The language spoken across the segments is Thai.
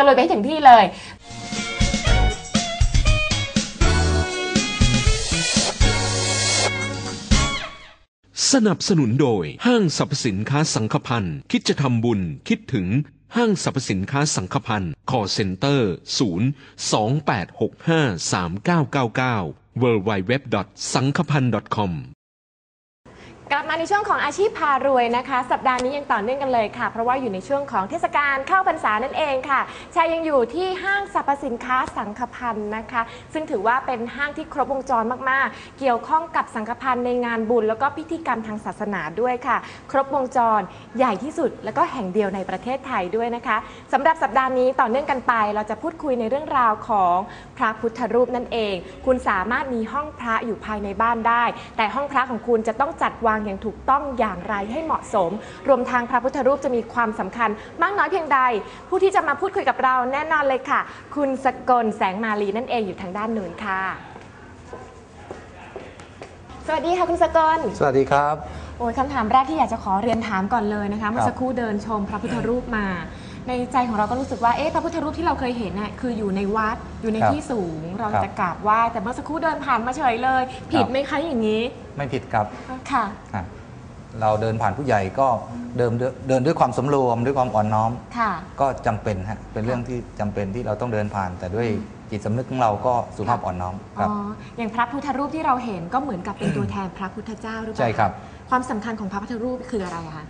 ตะลุยไปให้ถึงที่เลยสนับสนุนโดยห้างสรรพสินค้าสังขพันธ์คิดจะทำบุญ คิดถึงห้างสรรพสินค้าสังขพันธ์คอเซ็นเตอร์ 0 2 8 6 5 3 9 9 9 w w w s a n k h a p a n c o m กลับมาในช่วงของอาชีพพารวยนะคะ สัปดาห์นี้ยังต่อเนื่องกันเลยค่ะ เพราะว่าอยู่ในช่วงของเทศกาลเข้าพรรษานั่นเองค่ะชายยังอยู่ที่ห้างสรรพสินค้าสังฆพันธ์นะคะ ซึ่งถือว่าเป็นห้างที่ครบวงจรมากๆ เกี่ยวข้องกับสังฆพันธ์ในงานบุญ แล้วก็พิธีกรรมทางศาสนาด้วยค่ะ ครบวงจรใหญ่ที่สุด แล้วก็แห่งเดียวในประเทศไทยด้วยนะคะสำหรับสัปดาห์นี้ต่อเนื่องกันไป เราจะพูดคุยในเรื่องราวของพระพุทธรูปนั่นเอง คุณสามารถมีห้องพระอยู่ภายในบ้านได้ แต่ห้องพระของคุณจะต้องจัดวางอย่างถูกต้องอย่างไรให้เหมาะสม รวมทางพระพุทธรูปจะมีความสำคัญ มากน้อยเพียงใด ผู้ที่จะมาพูดคุยกับเราแน่นอนเลยค่ะ คุณสกลแสงมาลีนั่นเองอยู่ทางด้านนู้นค่ะ สวัสดีค่ะคุณสกลสวัสดีครับโอ้ยคำถามแรกที่อยากจะขอเรียนถามก่อนเลยนะคะเมื่อสักครู่เดินชมพระพุทธรูปมา ในใจของเราก็รู้สึกว่า เอ๊ะพระพุทธรูปที่เราเคยเห็นน่ะคืออยู่ในวัดอยู่ในครับที่สูง เราครับจะกราบไหว้ แต่เมื่อสักครู่เดินผ่านมาเฉยเลย ผิดไหมคะอย่างนี้ไม่ผิดครับค่ะ อะเราเดินผ่านผู้ใหญ่ก็เดินเดินด้วยความสำรวมด้วยความอ่อนน้อม ค่ะ ก็จำเป็นฮะเป็นเรื่องที่จำเป็นที่เราต้องเดินผ่าน แต่ด้วยจิตสำนึกของเราก็สุภาพอ่อนน้อมคอ๋รับออย่างพระพุทธรูปที่เราเห็นก็เหมือนกับเป็นตัวแทนพระพุทธเจ้าหรือเปล่าใช่ครับ ความสำคัญของพระพุทธรูปคืออะไรอะคะ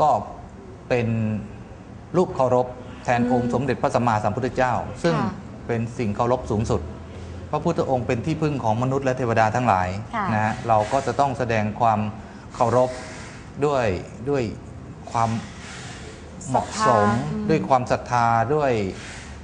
ก็เป็น รูปเคารพแทนอืมองค์สมเด็จพระสัมมาสัมพุทธเจ้า ซึ่งค่ะเป็นสิ่งเคารพสูงสุด พระพุทธองค์เป็นที่พึ่งของมนุษย์และเทวดาทั้งหลายค่ะ นะฮะเราก็จะต้องแสดงความเคารพด้วยด้วยความเหมาะสมอืมด้วยความศรัทธาด้วย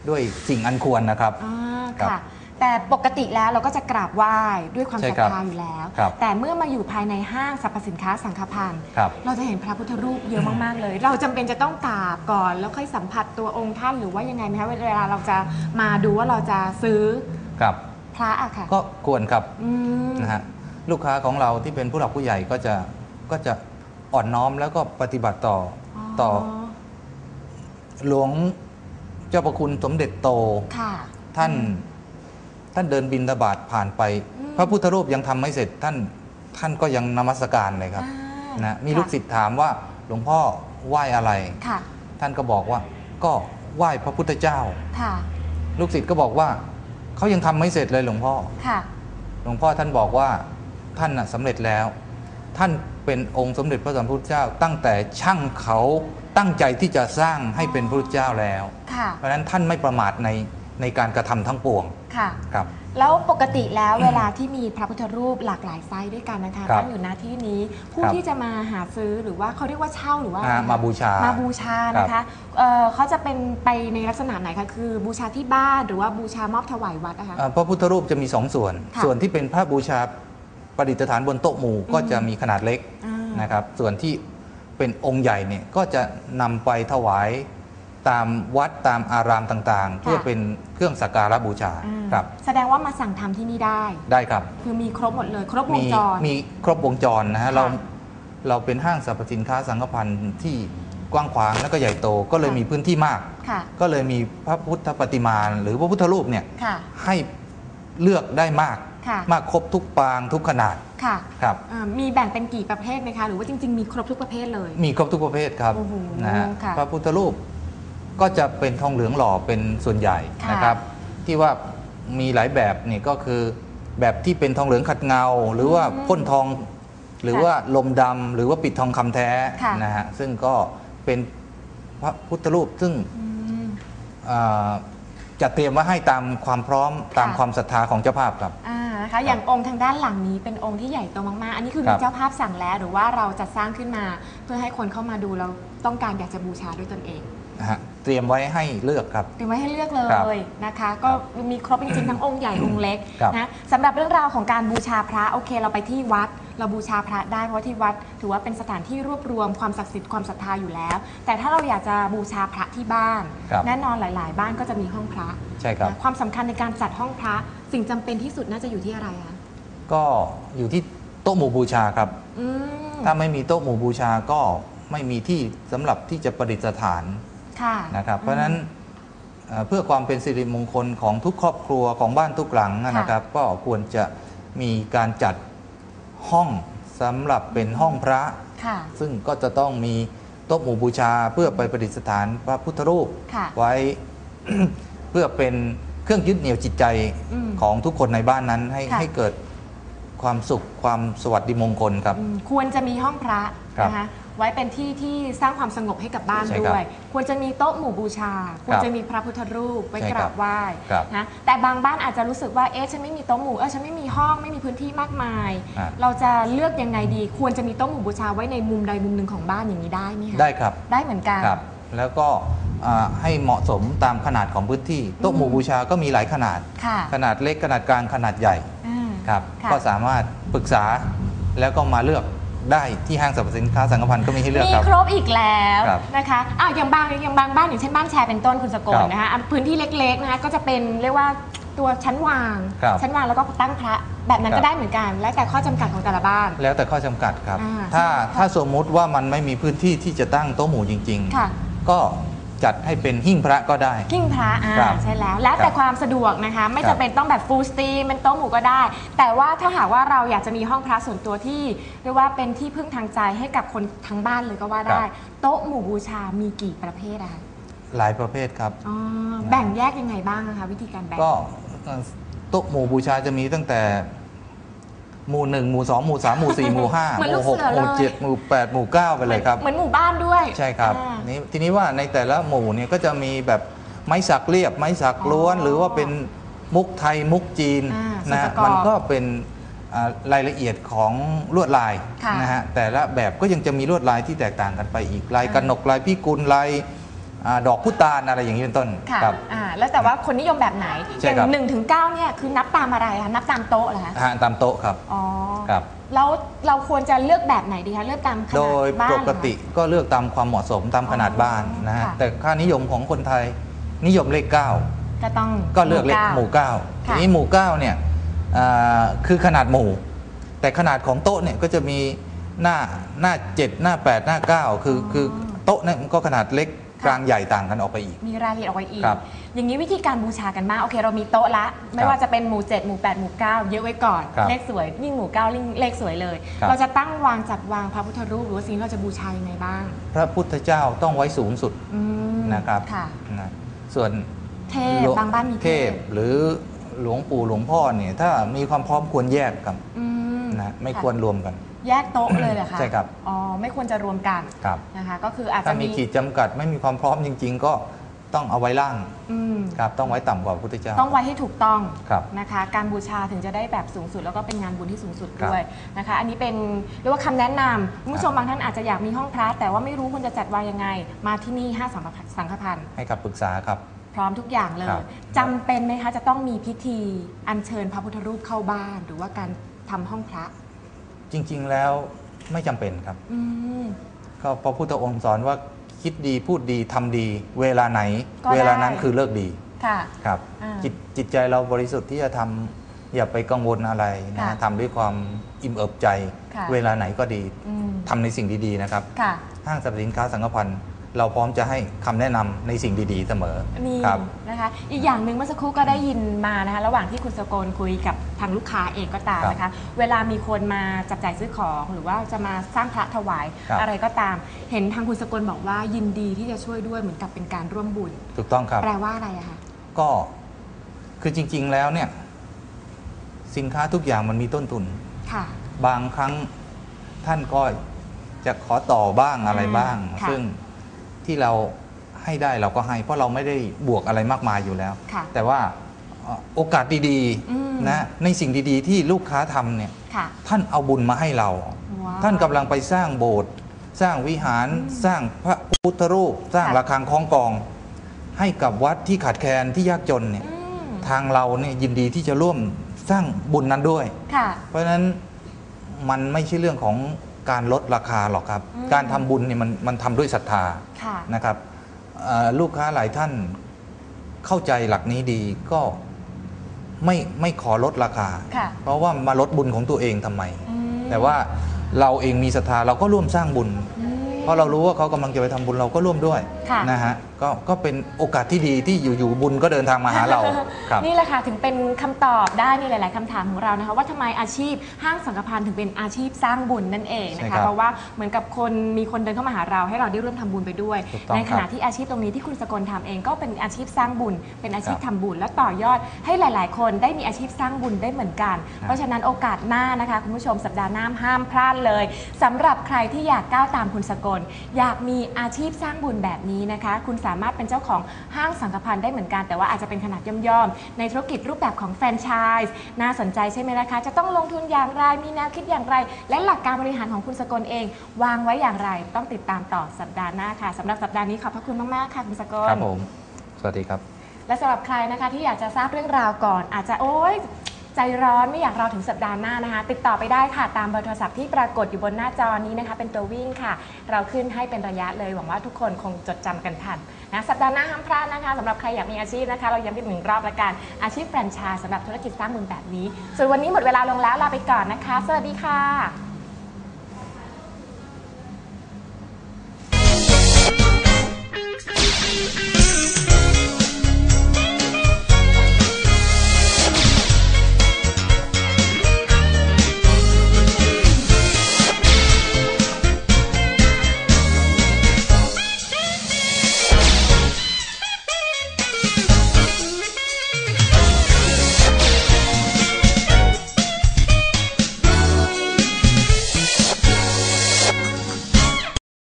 ด้วยสิ่งอันควรนะครับ อ่าครับค่ะ แต่ปกติแล้วเราก็จะกราบไหว้ด้วยความใช่ศรัทครับธาอยู่แล้ว ครับแต่เมื่อมาอยู่ภายในห้างสรรพสินค้าสังฆพันธ์ครับ เราจะเห็นพระพุทธรูปเยอะมากๆเลย เราจำเป็นจะต้องกราบก่อน แล้วค่อยสัมผัสตัวองค์ท่านหรือว่ายังไงไหมคะเวลาเราจะมาดูว่าเราจะซื้อครับ พระอะค่ะก็ควรครับอืม นะฮะลูกค้าของเราที่เป็นผู้หลักผู้ใหญ่ก็จะก็จะอ่อนน้อมแล้วก็ปฏิบัติต่ออต่อหลวงเจ้าประคุณสมเด็จโต ค่ะ ท่าน ท่านเดินบินทบาทผ่านไปอืมพระพุทธรูปยังทำไม่เสร็จท่านท่านก็ยังนมัสการเลยครับอ่านะมีค่ะลูกศิษย์ถามว่าหลวงพ่อไหว้อะไรค่ะท่านก็บอกว่าก็ไหว้พระพุทธเจ้าค่ะลูกศิษย์ก็บอกว่าเขายังทำไม่เสร็จเลยหลวงพ่อค่ะหลวงพ่อท่านบอกว่าท่านน่ะสำเร็จแล้ว ท่านเป็นองค์สมเด็จพระสัมพุทธเจ้า ตั้งแต่ช่างเขาตั้งใจที่จะสร้างให้เป็นพระพุทธเจ้าแล้วค่ะเพราะฉะนั้นท่านไม่ประมาทในในการกระทำทั้งปวง ค่ะ ครับ แล้วปกติแล้วเวลาที่มีพระพุทธรูปหลากหลายไซส์ด้วยกันนะคะครับตั้งอยู่หน้าที่นี้ผู้ครับที่จะมาหาซื้อหรือว่าเขาเรียกว่าเช่าหรือว่าอ่าอะไรคะมาบูชามาบูชานะคะเอ่อเขาจะเป็นไปในลักษณะไหนคะคือบูชาที่บ้านหรือว่าบูชามอบถวายวัดนะคะอ่าพระพุทธรูปจะมีสองส่วน ค่ะส่วนที่เป็นพระบูชาประดิษฐานบนโต๊ะหมู่ก็จะมีขนาดเล็กอ่านนะครับ ส่วนที่เป็นองค์ใหญ่เนี่ยก็จะนำไปถวาย ตามวัดตามอารามต่างๆ เพื่อเป็นเครื่องสักการะบูชาอ่าครับแสดงว่ามาสั่งทำที่นี่ได้ ได้ครับ คือมีครบหมดเลย ครบวงมีจร มีครบวงจรนะฮะค่ะเราเราเป็นห้างสรรพสินค้าสังฆพันธ์ที่กว้างขวางและก็ใหญ่โตก็เลยค่ะ มีพื้นที่มาก ค่ะ ก็เลยมีพระพุทธปฏิมาหรือพระพุทธรูปเนี่ยค่ะ ให้เลือกได้มาก ค่ะ มากครบทุกปางทุกขนาดค่ะครับอ่ามีแบ่งเป็นกี่ประเภทไหมคะ หรือว่าจริง ๆ มีครบทุกประเภทเลย มีครบทุกประเภทครับโอ้โหนะฮะค่ะ พระพุทธรูป ก็จะเป็นทองเหลืองหล่อเป็นส่วนใหญ่ค่ะ นะครับ ที่ว่ามีหลายแบบนี่ก็คือ แบบที่เป็นทองเหลืองขัดเงา หรือว่าพ่นทอง หรือว่าลมดำหรือว่าปิดทองคำแท้ค่ะ นะฮะซึ่งก็เป็นพระพุทธรูปซึ่ง อืม อ่าจะเตรียมไว้ให้ตามความพร้อมตามค่ะ ความศรัทธาของเจ้าภาพครับ อ่านะคะอย่างองค์ทางด้านหลังนี้เป็นองค์ที่ใหญ่โตมากๆ อันนี้คือครัมีบ เจ้าภาพสั่งแล้วหรือว่าเราจะสร้างขึ้นมา เพื่อให้คนเข้ามาดูเราต้องการอยากจะบูชาด้วยตนเอง นะฮะ เตรียมไว้ให้เลือกครับ เตรียมไว้ให้เลือกเลครับยนะคะ ก็มีครบจริงๆทั้งองค์ใหญ่องค์เล็กครับ นะสำหรับเรื่องราวของการบูชาพระโอเค เราไปที่วัด เราบูชาพระได้เพราะว่าที่วัด ถือว่าเป็นสถานที่รวบรวมความศักดิ์สิทธิ์ความศรัทธาอยู่แล้ว แต่ถ้าเราอยากจะบูชาพระที่บ้าน ครับแน่นอนหลาย ๆ บ้านก็จะมีห้องพระใช่ครับ นะความสำคัญในการจัดห้องพระสิ่งจำเป็นที่สุดน่าจะอยู่ที่อะไรคะก็อยู่ที่โต๊ะหมู่บูชาครับ อืม ถ้าไม่มีโต๊ะหมู่บูชาก็ไม่มีที่สำหรับที่จะประดิษฐานค่ะ นะครับเพราะฉะนั้นเอ่อเพื่อความเป็นสิริมงคลของทุกครอบครัวของบ้านทุกหลังค่ะนะครับ ก็ควรจะมีการจัดห้องสำหรับเป็นห้องพระค่ะซึ่งก็จะต้องมีโต๊ะหมู่บูชาเพื่อไปประดิษฐานพระพุทธรูปค่ะไว้เพื่อเป็นเครื่องยึดเหนี่ยวจิตใจอืมของทุกคนในบ้านนั้นให้ค่ะให้เกิดความสุขความสวัสดิมงคลครับอืมควรจะมีห้องพระครับนะคะ ไว้เป็นที่ที่สร้างความสงบให้กับบ้านใช่ครับด้วย ควรจะมีโต๊ะหมู่บูชา ควรจะมีพระพุทธรูปไว้ใช่กครัราบบไหว้ครับนะแต่บางบ้านอาจจะรู้สึกว่าเอ๊ะฉันไม่มีโต๊ะหมู่เออฉันไม่มีห้องไม่มีพื้นที่มากมาย อะ เราจะเลือกยังไงดี ควรจะมีโต๊ะหมู่บูชาไว้ในมุมใดมุมหนึ่งของบ้านอย่างนี้ได้ไหมคะได้ครับ ได้เหมือนกัน ครับ แล้วก็อ่าให้เหมาะสมตามขนาดของพื้นที่โต๊ะหมู่บูชาก็มีหลายขนาด ค่ะขนาดเล็กขนาดกลางขนาดใหญ่อ่า ครับ ค่ะ ก็สามารถปรึกษาแล้วก็มาเลือก ได้ที่ห้างสรรพสินค้าสังกพันธ์ก็มีให้เลือกมีครับ ครบอีกแล้วครับนะคะอ้าวอย่างบางอย่างบางบ้านอย่างเช่นบ้านแชร์เป็นต้นคุณสกลครับนะคะอะพื้นที่เล็กๆนะคะก็จะเป็นเรียกว่าตัวชั้นวาง ครับชั้นวางแล้วก็ตั้งพระแบบนั้นครัก็บ ได้เหมือนกัน แล้วแต่ข้อจำกัดของแต่ละบ้าน แล้วแต่ข้อจำกัดครับ อ่า ถ้าค่ะถ้าสมมุติว่ามันไม่มีพื้นที่ที่จะตั้งโต๊ะหมู่จริง ค่ะ ๆ ก็ จัดให้เป็นหิ้งพระก็ได้ กิ้งพระอ่าครับใช่แล้ว แล้วแต่ครับความสะดวกนะคะ ไม่ครัจำบเป็นต้องแบบฟูลสตรีมเป็นโต๊ะหมู่ก็ได้ แต่ว่าถ้าหากว่าเราอยากจะมีห้องพระส่วนตัวที่เรียกว่าเป็นที่พึ่งทางใจให้กับคนทั้งบ้านเลยก็ว่าได้โต๊ะหมู่บูชามีกี่ประเภทอะคะหลายประเภทครับ อ๋อแบ่งแยกยังไงบ้างนะคะ วิธีการแบ่งก็เอ่อโต๊ะหมู่บูชาจะมีตั้งแต่ หมู่หนึ่งหมู่สองหมู่สามหมู่สี่หมู่ห้าเหมือนหลูมู่กหกเสือหมู่เลย เจ็ดหมู่แปดหมู่เก้าไปเลยครับ เหมือนหมู่บ้านด้วยใช่ครับอ่า นี่ทีนี้ว่าในแต่ละหมู่เนี่ยก็จะมีแบบไม้สักเรียบ ไม้สักล้วน อ๋อหรือว่าเป็นมุกไทยมุกจีนอ่านะส่วนฮะประกอบมันก็เป็นอ่ารายละเอียดของลวดลายค่ะนะฮะแต่ละแบบก็ยังจะมีลวดลายที่แตกต่างกันไปอีกลายอ่ากระหนกลายพิกุลลาย อ่าดอกพุตานอะไรอย่างนี้เป็นต้นค่ะครับ อ่าแล้วแต่ว่าคนนิยมแบบไหน ใช่อย่างครับหนึ่งถึงเก้าเนี่ยคือนับตามอะไรคะนับตามโต๊ะเหรอคะฮะตามโต๊ะครับอ๋อครับ แล้วเราควรจะเลือกแบบไหนดีคะเลือกตามขนาดโดยบ้านปเหรอคะกติก็เลือกตามความเหมาะสมตามขนาดบ้านนะฮะค่ะ แต่ค่านิยมของคนไทยนิยมเลข9ก็ต้องก็เลือกเลขหมู่เก้าค่ะทีนี้หมู่เก้าเนี่ยอ่าคือขนาดหมู่ แต่ขนาดของโต๊ะเนี่ยก็จะมีหน้าหน้า7หน้า8หน้า9คืออคือโต๊ะเนี่ยมันก็ขนาดเล็ก กลางใหญ่ต่างกันออกไปอีก มีรายละเอียดออกไปอีก ครับอย่างนี้วิธีการบูชากันบ้างโอเค เรามีโต๊ะละ ไม่ครับว่าจะเป็นหมู่ 7 หมู่ 8 หมู่ 9 เยอะไว้ก่อน ครับเลขสวย ยิ่งหมู่ 9 ยิ่งเลขสวยเลย ครับ เราจะตั้งวางจัดวางพระพุทธรูปหรือว่าสิ่งที่เราจะบูชายังไงบ้างพระพุทธเจ้าต้องไว้สูงสุด อืมนะครับ ค่ะ นะส่วนเทพบางบ้านมีเทพ หรือหลวงปู่หลวงพ่อเนี่ยถ้ามีความพร้อมควรแยกกันอืมนะไม่ะควรรวมกัน แยกโต๊ะเลยเหรอคะใช่ครับ อ๋อไม่ควรจะรวมกันครับนะคะก็คืออาจถ้าจะมีมีขีดจำกัดไม่มีความพร้อมจริง ๆ ก็ต้องเอาไว้ล่างอืมครับ ต้องไว้ต่ำกว่าพระพุทธเจ้า ต้องไว้ให้ถูกต้องครับนะคะ การบูชาถึงจะได้แบบสูงสุด แล้วก็เป็นงานบุญที่สูงสุดครับด้วยนะคะ อันนี้เป็นเรียกว่าคำแนะนำคุณผู้ชมบางท่านอาจจะอยากมีห้องพระแต่ว่าไม่รู้ควรจะจัดวางยังไง มาที่นี่ห้าสังฆพันธ์สังฆพันธ์ ให้คำปรึกษาครับ พร้อมทุกอย่างเลยครับ จำเป็นไหมคะจะต้องมีพิธีอัญเชิญพระพุทธรูปเข้าบ้าน หรือว่าการทำห้องพระ จริง ๆ แล้วไม่จำเป็นครับ อืม ก็พระพุทธองค์สอนว่าคิดดีพูดดีทำดี เวลาไหน ก็ได้ เวลานั้นคือเลิกดีค่ะ ครับ อ่าจิตจิตใจเราบริสุทธิ์ที่จะทำอย่าไปกังวลอะไรนะค่ะทำด้วยความอิ่มเอิบใจ ค่ะ เวลาไหนก็ดีอืมทำในสิ่งดีๆนะครับ ค่ะ ห้างสรรพสินค้าสังฆพันธ์ เราพร้อมจะให้คำแนะนำในสิ่งดีๆเสมอมีครับ นะคะ อีกอย่างหนึ่งเมื่อสักครู่ก็ได้ยินมานะคะ ระหว่างที่คุณสกลคุยกับทางลูกค้าเองก็ตามนะคะ เวลามีคนมาจับจ่ายซื้อของหรือว่าจะมาสร้างพระถวายครับ อะไรก็ตาม เห็นทางคุณสกลบอกว่ายินดีที่จะช่วยด้วยเหมือนกับเป็นการร่วมบุญ ถูกต้องครับ แปลว่าอะไรอะคะ ก็คือจริง ๆ แล้วเนี่ย สินค้าทุกอย่างมันมีต้นทุน ค่ะ บางครั้งท่านก็จะขอต่อบ้างอะไรบ้าง ค่ะ ซึ่ง ที่เราให้ได้เราก็ให้ เพราะเราไม่ได้บวกอะไรมากมายอยู่แล้ว ค่ะแต่ว่าเอ่อโอกาสดีอืม ๆนะในสิ่งดีๆ ที่ลูกค้าทำเนี่ยค่ะท่านเอาบุญมาให้เรา ว้าวท่านกำลังไปสร้างโบสถ์สร้างวิหารอืมสร้างพระพุทธรูป สร้างค่ะ ระฆังคล้องกอง ให้กับวัดที่ขาดแคลนที่ยากจนเนี่ย อืมทางเราเนี่ยยินดีที่จะร่วมสร้างบุญนั้นด้วย ค่ะ เพราะฉะนั้นมันไม่ใช่เรื่องของ การลดราคาหรอกครับ อืม การทำบุญเนี่ยมันมันทำด้วยศรัทธาค่ะ นะครับเอ่อลูกค้าหลายท่านเข้าใจหลักนี้ดีก็ไม่ไม่ขอลดราคา ค่ะ เพราะว่ามาลดบุญของตัวเองทำไม อืมแต่ว่าเราเองมีศรัทธาเราก็ร่วมสร้างบุญ อืม เพราะเรารู้ว่าเขากำลังจะไปทำบุญเราก็ร่วมด้วยค่ะ นะฮะก็ก็เป็นโอกาสที่ดีที่อยู่ๆบุญก็เดินทางมาหาเราครับ นี่แหละค่ะถึงเป็นคำตอบได้ในหลาย ๆคำถามของเรานะคะ ว่าทำไมอาชีพห้างสังฆพันธ์ถึงเป็นอาชีพสร้างบุญนั่นเองนะใช่ครัคะบเพราะว่าเหมือนกับคนมีคนเดินเข้ามาหาเราให้เราได้ร่วมทำบุญไปด้วย ถูกต้องในขณะครับที่อาชีพตรงนี้ที่คุณสกลทำเองก็เป็นอาชีพสร้างบุญ เป็นอาชีพครับทำบุญและต่อยอดให้หลาย ๆ คนได้มีอาชีพสร้างบุญได้เหมือนกันเพราะฉะนั้นโอกาสหน้านะคะคุณผู้ชมสัปดาห์หน้าห้ามพลาดเลยสำหรับใครที่อยากก้าวตามคุณสกล อยากมีอาชีพสร้างบุญแบบนี้นะคะ คุณสามารถเป็นเจ้าของห้างสังฆพันธ์ได้เหมือนกัน แต่ว่าอาจจะเป็นขนาดย่อมๆ ในธุรกิจรูปแบบของแฟรนไชส์น่าสนใจใช่ไหมนะคะ จะต้องลงทุนอย่างไร มีแนวคิดอย่างไร และหลักการบริหารของคุณสกลเอง วางไว้อย่างไร ต้องติดตามต่อสัปดาห์หน้าค่ะสำหรับสัปดาห์นี้ขอบพระคุณมากๆค่ะคุณสกลครับผม สวัสดีครับ และสำหรับใครนะคะที่อยากจะทราบเรื่องราวก่อน อาจจะโอ๊ย ใจร้อนไม่อยากรอถึงสัปดาห์หน้านะคะ ติดต่อไปได้ค่ะ ตามเบอร์โทรศัพท์ที่ปรากฏอยู่บนหน้าจอนี้นะคะ เป็นตัววิ่งค่ะ เราขึ้นให้เป็นระยะเลยหวังว่าทุกคนคงจดจำกันทันนะสัปดาห์หน้าห้ามพลาดนะคะสำหรับใครอยากมีอาชีพนะคะ เราย้ำอีกหนึ่งรอบละกันอาชีพแฟรนไชส์สำหรับธุรกิจสร้างมูลแบบนี้ ส่วนวันนี้หมดเวลาลงแล้วลาไปก่อนนะคะ สวัสดีค่ะ